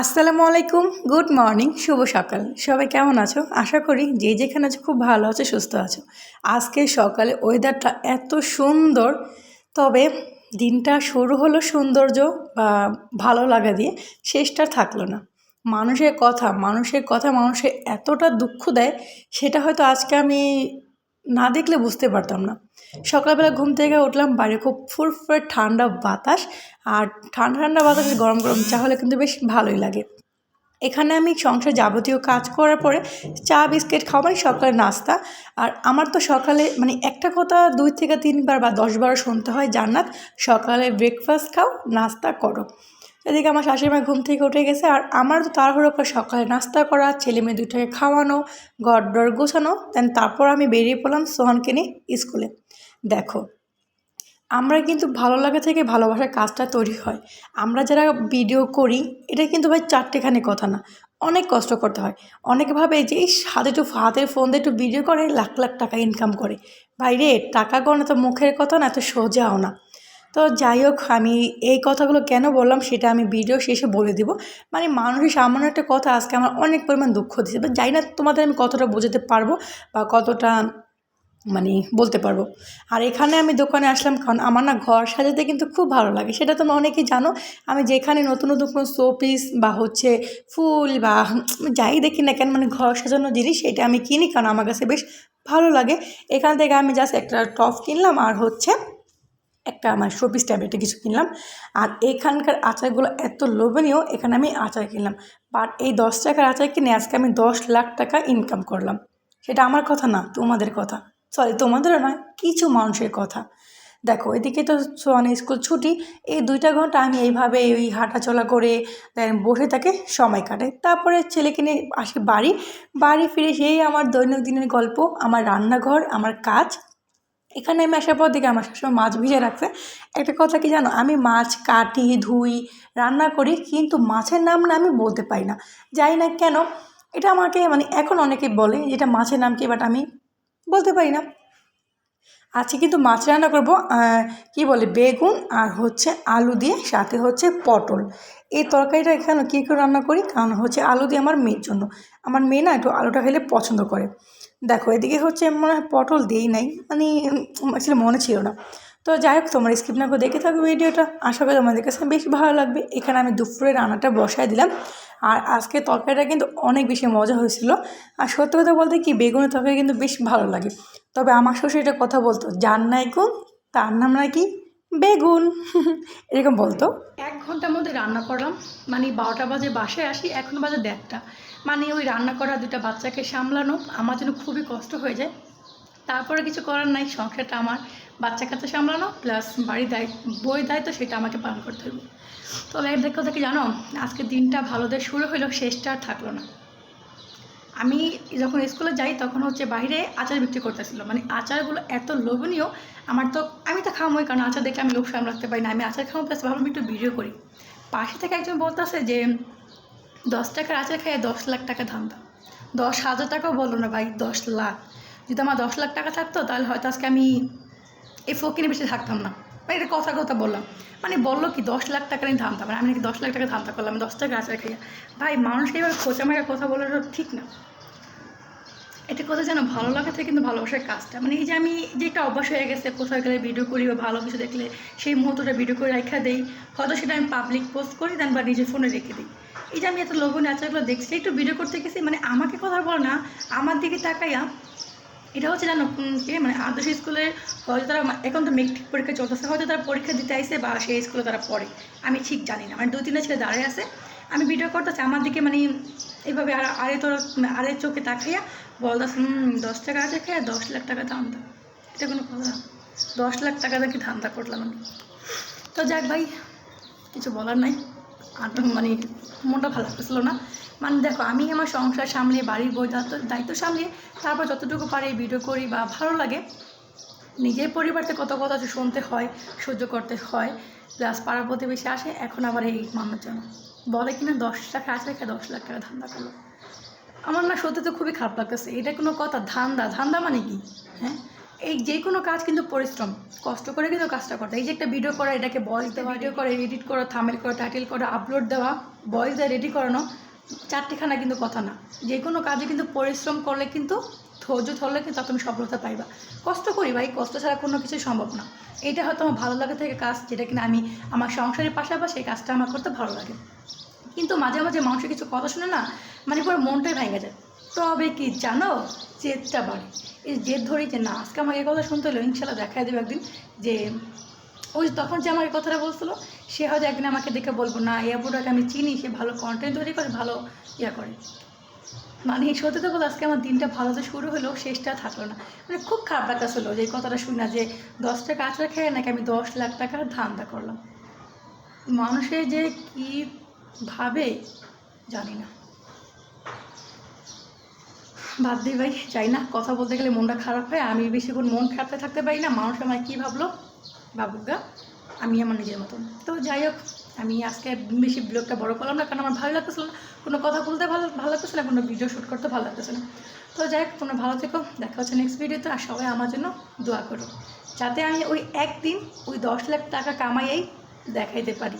আসসালামু আলাইকুম, good morning, শুভ সকাল। সবাই কেমন আছো? আশা করি যে যেখানে আছো খুব ভালো আছো, সুস্থ আছো। আজকে সকালে ওয়েদারটা এত সুন্দর, তবে দিনটা শুরু হলো সৌন্দর্য বা ভালো লাগা দিয়ে, শেষটা থাকল না। মানুষের কথা মানুষের কথা মানুষের এতটা দুঃখ দেয়, সেটা হয়তো আজকে আমি না দেখলে বুঝতে পারতাম না। সকালবেলা ঘুম থেকে উঠলাম, বাইরে খুব ফুরফুরে ঠান্ডা বাতাস, আর ঠান্ডা ঠান্ডা বাতাসে গরম গরম চা হলে কিন্তু বেশ ভালোই লাগে। এখানে আমি সংসার যাবতীয় কাজ করার পরে চা, বিস্কিট খাওয়া মানে সকালের নাস্তা। আর আমার তো সকালে মানে একটা কথা দুই থেকে তিনবার বা দশবার শুনতে হয়, জান্নাত, সকালে ব্রেকফাস্ট খাও, নাস্তা করো। এদিকে আমার শাশুড়িমা ঘুম থেকে উঠে গেছে আর আমার তো তাড়াহুড়ো করে সকালে নাস্তা করা, ছেলে মেয়ে দুটাকে খাওয়ানো, ঘর ডর গোছানো দেন তারপর আমি বেরিয়ে পড়লাম সোহানকে নিয়ে স্কুলে। দেখো, আমরা কিন্তু ভালো লাগা থেকে ভালোবাসার কাজটা তৈরি হয়। আমরা যারা ভিডিও করি, এটা কিন্তু ভাই চারটেখানি কথা না, অনেক কষ্ট করতে হয়। অনেকে ভাবে যে এই হাতে একটু হাতের ফোন দিয়ে একটু ভিডিও করে, লাখ লাখ টাকা ইনকাম করে। ভাই রে টাকা গণা তো মুখের কথা না, এত সোজাও না। তো যাই হোক, আমি এই কথাগুলো কেন বললাম সেটা আমি ভিডিও শেষে বলে দিব। মানে মানুষের সামান্য একটা কথা আজকে আমার অনেক পরিমাণ দুঃখ দিচ্ছে বা যাই না তোমাদের আমি কতটা বোঝাতে পারব বা কতটা মানে বলতে পারব। আর এখানে আমি দোকানে আসলাম কারণ আমার না ঘর সাজাতে কিন্তু খুব ভালো লাগে, সেটা তোমরা অনেকেই জানো। আমি যেখানে নতুন নতুন কোনো শো পিস বা হচ্ছে ফুল বা যাই দেখি না কেন মানে ঘর সাজানোর জিনিস সেটা আমি কিনি কারণ আমার কাছে বেশ ভালো লাগে। এখান থেকে আমি জাস্ট একটা টপ কিনলাম আর হচ্ছে একটা আমার শোপিস ট্যাবলেটে কিছু কিনলাম। আর এখানকার আচারগুলো এত লোভনীয়, এখানে আমি আচার কিনলাম। বাট এই দশ টাকার আচার কিনে আজকে আমি দশ লাখ টাকা ইনকাম করলাম। সেটা আমার কথা না, তোমাদের কথা। সরি তোমাদেরও নয়, কিছু মানুষের কথা। দেখো, এদিকে তো সোয়ানের স্কুল ছুটি, এই দুইটা ঘণ্টা আমি এইভাবে ওই হাঁটাচলা করে বসে থাকে, সময় কাটাই তারপরে ছেলেকে নিয়ে আসি বাড়ি। বাড়ি ফিরে সেই আমার দৈনন্দিনের গল্প, আমার রান্নাঘর, আমার কাজ এখানে আমি আসার পর দেখি আমার সবসময় মাছ ভিজে রাখছে। একটা কথা কি জানো? আমি মাছ কাটি, ধুই, রান্না করি, কিন্তু মাছের নাম না আমি বলতে পারি না। যাই না কেন, এটা আমাকে মানে এখন অনেকে বলে যেটা মাছের নাম কি বাট আমি বলতে পারি না। আজকে কিন্তু মাছ রান্না করব কি বলে, বেগুন আর হচ্ছে আলু দিয়ে, সাথে হচ্ছে পটল। এই তরকারিটা এখানে কী করে রান্না করি? কারণ হচ্ছে আলু দিয়ে আমার মেয়ের জন্য। আমার মেয়ে না একটু আলুটা খেলে পছন্দ করে। দেখো, এদিকে হচ্ছে মনে হয় পটল দিই নাই মানে আসলে মনে ছিল না। তো যাই হোক, তোমার স্কিপ না করে দেখে থাকো ভিডিওটা। আশা করি তোমাদের কাছে বেশ ভালো লাগবে। এখানে আমি দুপুরে রান্নাটা বসায় দিলাম। আর আজকে তরকারিটা কিন্তু অনেক বেশি মজা হয়েছিল। আর সত্যি কথা বলতে কি, বেগুনের তরকারি কিন্তু বেশ ভালো লাগে। তবে আমার শ্বশুর এটা কথা বলতো যার নাই গুণ তার নাম নাকি বেগুন। এরকম বলতো। এক ঘণ্টার মধ্যে রান্না করলাম মানে বারোটা বাজে বাসায় আসি, এখন বাজে দেড়টা। মানে ওই রান্না করা দুটা বাচ্চাকে সামলানো আমার জন্য খুবই কষ্ট হয়ে যায়। তারপরে কিছু করার নাই, সংসারটা আমার বাচ্চা কাচ্চা সামলানো প্লাস বাড়ির দায়িত্ব বই দায়িত্ব সেটা আমাকে পালন করতে হবে। তবে এর দেখো দেখে জানো, আজকে দিনটা ভালোদের শুরু হলো শেষটা আর থাকল না। আমি যখন স্কুলে যাই, তখন হচ্ছে বাইরে আচার বিক্রি করতেছিল মানে আচারগুলো এত লোভনীয়, আমার তো, আমি তো খামোই, কারণ আচার দেখে আমি লোভ সামলাতে পারি না, আমি আচার খাব প্লাস ভাবলাম একটু ভিডিও করি। পাশে থেকে একজন বলতেছে যে, দশ টাকার আচার খাইয়ে দশ লাখ টাকা ধান্দা। দশ হাজার টাকাও বলল না ভাই, দশ লাখ। যদি আমার দশ লাখ টাকা থাকতো, তাহলে হয়তো আজকে আমি এই ফকিনে বেশি থাকতাম না। মানে এটা কথা কথা বললাম। মানে বলল কি, দশ লাখ টাকা নিয়ে ধান্দা। মানে আমি নাকি দশ লাখ টাকা ধান্দা করলাম দশ টাকা আচার খাইয়া ভাই, মানুষকে এবার খোঁচা মারা কথা বলাটা ঠিক না। এটা কথা যেন ভালো লাগা থেকে কিন্তু ভালোবাসার কাজটা। মানে এই যে আমি যে একটা অভ্যাস হয়ে গেছে, কোথাও গেলে ভিডিও করি বা ভালো কিছু দেখলে, সেই মুহূর্তটা ভিডিও করে রেখা দেই। হয়তো সেটা আমি পাবলিক পোস্ট করি দেন বা নিজের ফোনে রেখে দিই। এই যে আমি এত লোভনীয় আচারগুলো দেখছি, একটু ভিডিও করতে গেছি মানে আমাকে কথা বলো না, আমার দিকে তাকাইয়া এটা হচ্ছে জানো কি মানে আদর্শ স্কুলে হয়তো তারা এখন তো মেট্রিক পরীক্ষা চলতেছে, হয়তো তারা পরীক্ষা দিতে আসে বা সেই স্কুলে তারা পড়ে। আমি ঠিক জানি না। মানে দু তিনটা ছেলে দাঁড়িয়ে আছে। আমি ভিডিও করতেছি, আমার দিকে মানে এইভাবে আর আরে তোর আরে চোখে তাকাইয়া বলদাস হুম, দশ টাকা আছে খেয়ে দশ লাখ টাকা ধান্দা। এটা কোনো কথা দশ লাখ টাকা দেখে ধান্দা করলাম আমি। তো যাক ভাই, কিছু বলার নাই। মানে মনটা ভালো লাগতেছিল না। মানে দেখো, আমি আমার সংসার সামলে বাড়ির বই দায়িত্ব সামলে তারপর যতটুকু পারি ভিডিও করি বা ভালো লাগে, নিজের পরিবারতে কত কথা শুনতে হয়, সহ্য করতে হয় প্লাস পাড়া প্রতিবেশী আসে, এখন আবার এই মানুষজন বলে কিনা, দশ টাকা আছে রেখে দশ লাখ টাকা ধান্দা করল। আমার না সত্যি তো খুবই খারাপ লাগতেছে। এটা কোনো কথা, ধান্দা ধান্দা মানে কি? হ্যাঁ? এই যে কোনো কাজ কিন্তু পরিশ্রম। কষ্ট করে কিন্তু কাজটা করতে এই যে একটা ভিডিও করা এটাকে বয়স দেওয়া ভিডিও করে। এডিট করা থামেল করা টাইটেল করা আপলোড দেওয়া বয়েজদের রেডি করানো চারটিখানা কিন্তু কথা না। যে কোনো কাজে কিন্তু পরিশ্রম করলে কিন্তু ধৈর্য ধরলে কিন্তু তুমি সফলতা পাইবা। কষ্ট করি ভাই কষ্ট ছাড়া কোনো কিছু সম্ভব না। এটা হয়তো আমার ভালো লাগে থেকে কাজ যেটা কিনা আমি আমার সংসারের পাশাপাশি এই কাজটা আমার করতে ভালো লাগে। কিন্তু মাঝে মাঝে মানুষের কিছু কথা শুনে না মানে পুরো মনটাই ভেঙে যায়। তবে কি জানো? জেদটা বাড়ে। এই জেদ ধরি যে না, আজকে আমাকে কথা শুনতে হলো ইনশাল্লাহ দেখাই দেবে একদিন যে ওই তখন যে আমার কথাটা বলছিল, সে হয়তো একদিন আমাকে দেখে বলব, না, এই আপুটাকে আমি চিনি, সে ভালো কন্টেন্ট তৈরি করে, ভালো ইয়া করে। মানে সত্যি তো বলে আজকে আমার দিনটা ভালো তো শুরু হলো, শেষটা থাকল না। মানে খুব খারাপ লাগতেছিল যে কথাটা শুনে, যে দশ টাকা আচড়া খেয়ে নাকি আমি দশ লাখ টাকার ধান্দা করলাম। মানুষের যে কি ভাবে, জানি না। দিই ভাই চাই না, কথা বলতে গেলে মনটা খারাপ হয়, আমি বেশিক্ষণ মন খারাপে থাকতে পারি না, মানুষ আমার কী ভাবলো? বাবুগা আমি আমার নিজের মতন। তো যাই হোক, আমি আজকে বেশি ব্লগটা বড় করলাম না, কারণ আমার ভালো লাগতেছিল না। কোনো কথা বলতে ভালো ভালো লাগতেছে না, কোনো ভিডিও শ্যুট করতে ভালো লাগতেছে না। তো যাই হোক, তোমরা ভালো থেকো, দেখা হচ্ছে নেক্সট ভিডিওতে আর সবাই আমার জন্য দোয়া করো, যাতে আমি ওই একদিন ওই দশ লাখ টাকা কামাইয়েই দেখাইতে পারি।